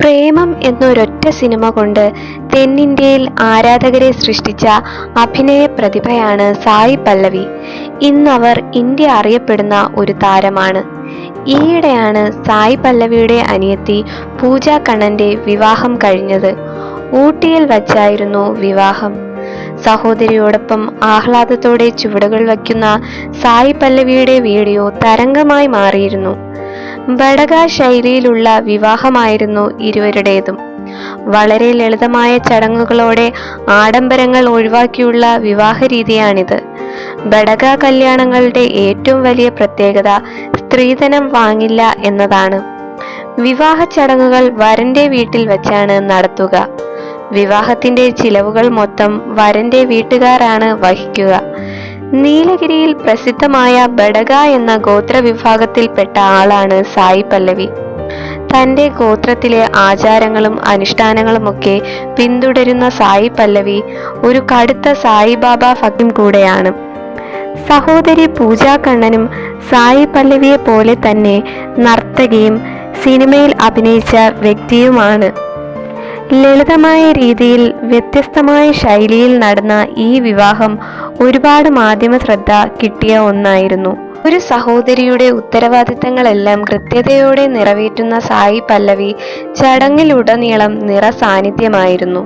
പ്രേമം എന്നൊരൊറ്റ cinema കൊണ്ട് തെന്നിന്ത്യയിൽ ആരാധകരെ സൃഷ്ടിച്ച അഭിനയ പ്രതിഭയാണ് സായി പല്ലവി. ഇന്നവർ ഇന്ത്യ അറിയപ്പെടുന്ന ഒരു താരമാണ്. ഈയിടെയാണ് സായി പല്ലവിയുടെ അനിയത്തി പൂജ കണ്ണന്റെ വിവാഹം കഴിഞ്ഞത്. ഊട്ടിയിൽ വച്ചായിരുന്നു വിവാഹം. സഹോദരിയോടൊപ്പം ആഹ്ലാദത്തോടെ ചുവടുകൾ വയ്ക്കുന്ന സായി പല്ലവിയുടെ വീഡിയോ തരംഗമായി മാറിയിരുന്നു. ബടക ശൈലിയിലുള്ള വിവാഹമായിരുന്നു ഇരുവരുടേതും. വളരെ ലളിതമായ ചടങ്ങുകളോടെ ആഡംബരങ്ങൾ ഒഴിവാക്കിയുള്ള വിവാഹ രീതിയാണിത് ബടക കല്യാണങ്ങളുടെ ഏറ്റവും വലിയ പ്രത്യേകത സ്ത്രീധനം വാങ്ങില്ല എന്നതാണ്. വിവാഹ ചടങ്ങുകൾ വരന്റെ വീട്ടിൽ വെച്ചാണ് നടത്തുക. വിവാഹത്തിന്റെ ചിലവുകൾ മൊത്തം വരന്റെ വീട്ടുകാരാണ് വഹിക്കുക. നീലഗിരിയിൽ പ്രസിദ്ധമായ ബടക എന്ന ഗോത്രവിഭാഗത്തിൽപ്പെട്ട ആളാണ് സായി പല്ലവി. തന്റെ ഗോത്രത്തിലെ ആചാരങ്ങളും അനുഷ്ഠാനങ്ങളുമൊക്കെ പിന്തുടരുന്ന സായി പല്ലവി ഒരു കടുത്ത സായിബാബ ഭക്തം കൂടെയാണ്. സഹോദരി പൂജാ കണ്ണനും സായി പല്ലവിയെ പോലെ തന്നെ നർത്തകിയും സിനിമയിൽ അഭിനയിച്ച വ്യക്തിയുമാണ്. ലളിതമായ രീതിയിൽ വ്യത്യസ്തമായ ശൈലിയിൽ നടന്ന ഈ വിവാഹം ഒരുപാട് മാധ്യമ ശ്രദ്ധ കിട്ടിയ ഒന്നായിരുന്നു. ഒരു സഹോദരിയുടെ ഉത്തരവാദിത്തങ്ങളെല്ലാം കൃത്യതയോടെ നിറവേറ്റുന്ന സായി പല്ലവി ചടങ്ങിലുടനീളം നിറ സാന്നിധ്യമായിരുന്നു